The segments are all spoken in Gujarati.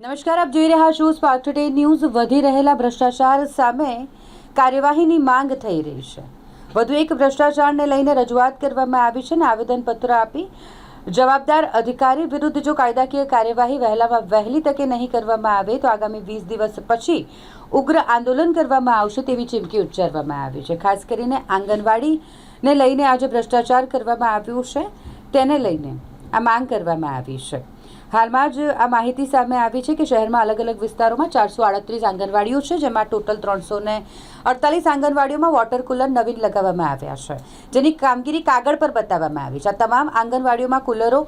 નમસ્કાર, આપ જોઈ રહ્યા છો સ્પાર્ક ટુડે ન્યૂઝ વધી રહેલા ભ્રષ્ટાચાર સામે કાર્યવાહીની માંગ થઈ રહી છે. વધુ એક ભ્રષ્ટાચારને લઈને રજૂઆત કરવામાં આવી છે અને આવેદનપત્ર આપી જવાબદાર અધિકારી વિરુદ્ધ જો કાયદાકીય કાર્યવાહી વહેલામાં વહેલી તકે નહીં કરવામાં આવે તો આગામી વીસ દિવસ પછી ઉગ્ર આંદોલન કરવામાં આવશે તેવી ચીમકી ઉચ્ચારવામાં આવી છે. ખાસ કરીને આંગણવાડીને લઈને આજે ભ્રષ્ટાચાર કરવામાં આવ્યું છે, તેને લઈને આ માંગ કરવામાં આવી છે. હાલમાં જ આ માહિતી સામે આવી છે કે શહેરમાં અલગ અલગ વિસ્તારોમાં ચારસો આડત્રીસ આંગણવાડીઓ છે, જેમાં ટોટલ ત્રણસો ને અડતાલીસ આંગણવાડીઓમાં વોટર કુલર નવીન લગાવવામાં આવ્યા છે, જેની કામગીરી કાગળ પર બતાવવામાં આવી છે. આ તમામ આંગણવાડીઓમાં કુલરો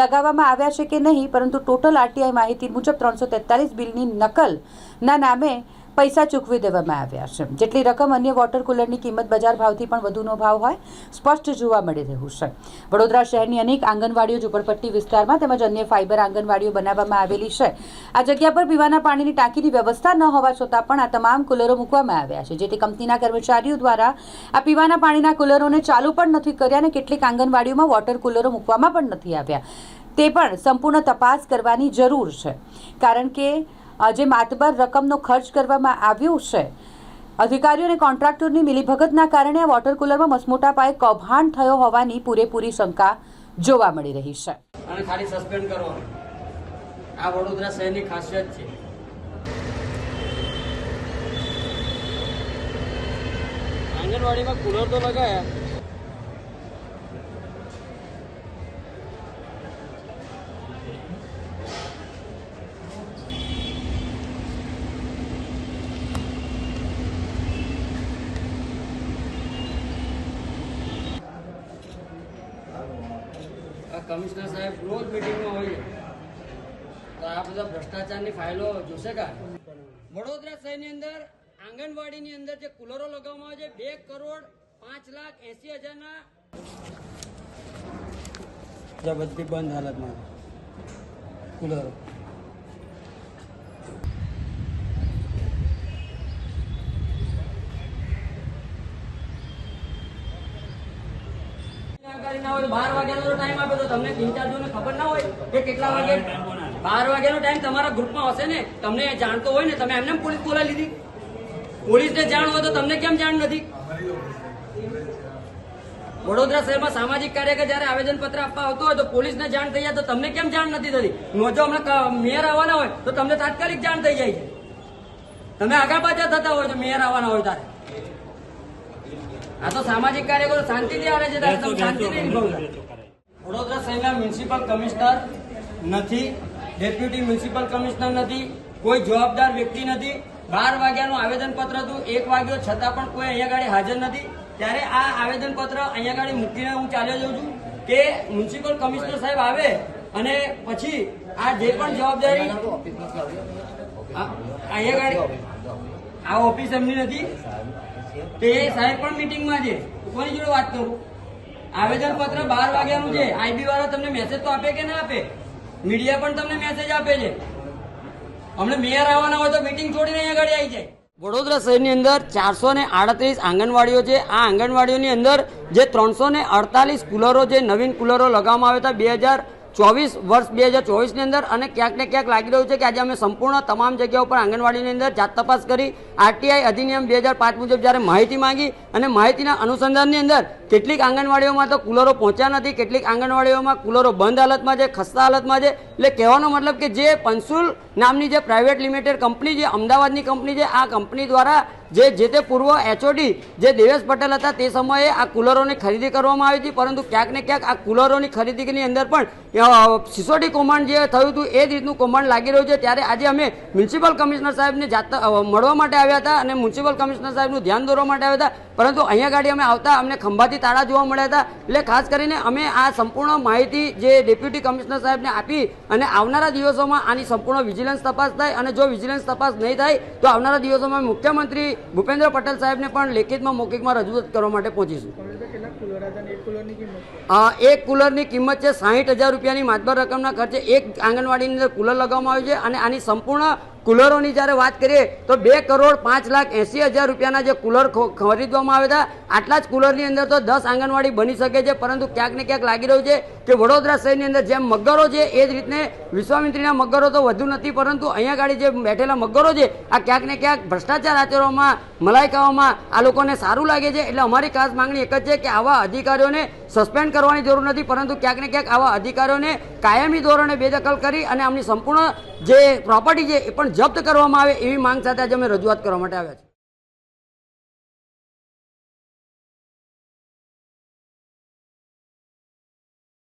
લગાવવામાં આવ્યા છે કે નહીં, પરંતુ ટોટલ આરટીઆઈ માહિતી મુજબ ત્રણસો તેતાલીસ બિલની નકલના નામે પૈસા ચૂકવી દેવામાં આવ્યા છે. જેટલી રકમ અન્ય વોટર કુલરની કિંમત બજાર ભાવથી પણ વધુનો ભાવ હોય, સ્પષ્ટ જોવા મળી રહ્યું છે. વડોદરા શહેરની અનેક આંગણવાડીઓ ઝુંપડપટ્ટી વિસ્તારમાં તેમજ અન્ય ફાઇબર આંગણવાડીઓ બનાવવામાં આવેલી છે. આ જગ્યા પર પીવાના પાણીની ટાંકીની વ્યવસ્થા ન હોવા છતાં પણ આ તમામ કુલરો મૂકવામાં આવ્યા છે, જેથી કંપનીના કર્મચારીઓ દ્વારા આ પીવાના પાણીના કુલરોને ચાલુ પણ નથી કર્યા અને કેટલીક આંગણવાડીઓમાં વોટર કુલરો મૂકવામાં પણ નથી આવ્યા. તે પણ સંપૂર્ણ તપાસ કરવાની જરૂર છે. કારણ કે જે માતબર રકમનો ખર્ચ કરવામાં આવ્યો છે. અધિકારીઓ અને કોન્ટ્રાક્ટરની મિલીભગતના કારણે આ વોટર કુલરમાં મસમોટા પાયે કૌભાંડ થયો હોવાની પૂરેપૂરી શંકા જોવા મળી રહી છે. અને ખાલી સસ્પેન્ડ કરવાનું. આ વડોદરા શહેરની ખાસિયત છે. આંગણવાડીમાં કુલર તો લગાયા. કમિશનર સાહેબ રોજ મિટિંગમાં હોય તો આ બધા ભ્રષ્ટાચારની ફાઇલો જોશે કા? વડોદરા શહેરની અંદર, આંગણવાડીની અંદર જે કુલરો લગાવવામાં આવે છે, બે કરોડ પાંચ લાખ એસી હજારના બધી બંધ હાલતમાં કુલરો. જાણકારી ના હોય બાર વાગ્યાનો ટાઈમ આપ્યો તો તમને ઇન્ચાર્જોને ખબર ના હોય કે કેટલા વાગે? બાર વાગ્યાનો ટાઈમ તમારા ગ્રુપમાં હશે ને તમને જાણતો હોય ને તમે એમને પોલીસ બોલાવી લીધી. પોલીસને જાણ હોય તો તમને કેમ જાણ નથી? વડોદરા શહેરમાં સામાજિક કાર્યકર જયારે આવેદન પત્ર આપવા આવતો હોય તો પોલીસને જાણ થઈ જાય તો તમને કેમ જાણ નથી થતી? જો હમણાં મેયર આવવાના હોય તો તમને તાત્કાલિક જાણ થઈ જાય છે. તમે આગળ પાછા થતા હોય તો મેયર આવવાના હોય ત્યારે આ તો સામાજિક કાર્યકરો શાંતિથી આવે છે શાંતિથી વડોદરા શહેરના મ્યુનિસિપલ કમિશનર નથી ડેપ્યુટી મ્યુનિસિપલ કમિશનર નથી કોઈ જવાબદાર વ્યક્તિ નથી. બાર વાગ્યાનું આવેદનપત્ર હતું એક વાગ્યો છતાં પણ કોઈ અહીંયા ગાડી હાજર નથી. ત્યારે આ આવેદનપત્ર અહીંયા ગાડી મૂકીને હું ચાલ્યો જઉં છું કે મ્યુનિસિપલ કમિશનર સાહેબ આવે અને પછી આ જે પણ જવાબદારી અહીંયા ગાડી આ ઓફિસ એમની નથી. તે સાહેબ પણ મીટિંગમાં છે. કોની જોડે વાત કરું? આવેદન પત્ર બાર વાગ્યાનું છે. આઈબી વાળા તમને મેસેજ તો આપે કે ના આપે? મીડિયા પણ તમને મેસેજ આપે છે. હમણાં મેયર આવવાના હોય તો મીટિંગ છોડીને અહીંયા આગળ આવી જાય. વડોદરા શહેરની અંદર ચારસો ને આડત્રીસ આંગણવાડીઓ છે. આ આંગણવાડીઓની અંદર જે ત્રણસો ને અડતાલીસ કુલરો જે નવીન કુલરો લગાવવામાં આવ્યા હતા બે હજાર ચોવીસ વર્ષ બે હજાર ચોવીસની અંદર અને ક્યાંક ને ક્યાંક લાગી રહ્યું છે કે આજે અમે સંપૂર્ણ તમામ જગ્યાઓ પર આંગણવાડીની અંદર જાત તપાસ કરી, આરટીઆઈ અધિનિયમ બે હજાર પાંચ મુજબ જ્યારે માહિતી માંગી અને માહિતીના અનુસંધાનની અંદર કેટલીક આંગણવાડીઓમાં તો કુલરો પહોંચ્યા નથી, કેટલીક આંગણવાડીઓમાં કુલરો બંધ હાલતમાં છે, ખસ્તા હાલતમાં છે. એટલે કહેવાનો મતલબ કે જે પંસુલ નામની જે પ્રાઇવેટ લિમિટેડ કંપની જે અમદાવાદની કંપની છે, આ કંપની દ્વારા જે જે તે પૂર્વ એચઓડી જે દેવેશ પટેલ હતા તે સમયે આ કુલરોની ખરીદી કરવામાં આવી હતી, પરંતુ ક્યાંક ને ક્યાંક આ કુલરોની ખરીદીની અંદર પણ સિસોડી કૌભાંડ જે થયું હતું, એ રીતનું કૌભાંડ લાગી રહ્યું છે. ત્યારે આજે અમે મ્યુનિસિપલ કમિશનર સાહેબને જાત મળવા માટે આવ્યા હતા અને મ્યુનિસિપલ કમિશનર સાહેબનું ધ્યાન દોરવા માટે આવ્યા હતા. પરંતુ અહીંયા ગાડી અમે આવતા અમને ખંભાતી તાળા જોવા મળ્યા હતા. એટલે ખાસ કરીને અમે આ સંપૂર્ણ માહિતી જે ડેપ્યુટી કમિશનર સાહેબને આપી અને આવનારા દિવસોમાં આની સંપૂર્ણ વિજિલન્સ તપાસ થાય અને જો વિજિલન્સ તપાસ નહીં થાય, તો આવનારા દિવસોમાં મુખ્યમંત્રી ભૂપેન્દ્ર પટેલ સાહેબને પણ લેખિતમાં મૌખિકમાં રજૂઆત કરવા માટે પહોંચીશું. એક કુલરની કિંમત છે સાહીઠ હજાર રૂપિયાની. માતબર રકમના ખર્ચે એક આંગણવાડીની અંદર કુલર લગાવવામાં આવ્યું છે અને આની સંપૂર્ણ કુલરોની જ્યારે વાત કરીએ તો બે કરોડ પાંચ લાખ એંસી હજાર રૂપિયાના જે કુલર ખરીદવામાં આવ્યા હતા, આટલા જ કુલરની અંદર તો દસ આંગણવાડી બની શકે છે, પરંતુ ક્યાંક ને ક્યાંક લાગી રહ્યું છે કે વડોદરા શહેરની અંદર જેમ મગરો છે, એ જ રીતને વિશ્વામિત્રીના મગરો તો વધુ નથી, પરંતુ અહીંયા ગાડી જે બેઠેલા મગરો છે, આ ક્યાંક ને ક્યાંક ભ્રષ્ટાચાર આચરવામાં મલાઈકાઓમાં આ લોકોને સારું લાગે છે. એટલે અમારી ખાસ માંગણી એક જ છે કે આવા અધિકારીઓને સસ્પેન્ડ કરવાની જરૂર નથી, પરંતુ ક્યાંક ને ક્યાંક આવા અધિકારીઓને કાયમી ધોરણે બેદખલ કરી અને આમની સંપૂર્ણ જે પ્રોપર્ટી છે એ પણ જપ્ત કરવામાં આવે એવી માંગ સાથે આજે અમે રજૂઆત કરવા માટે આવ્યા છે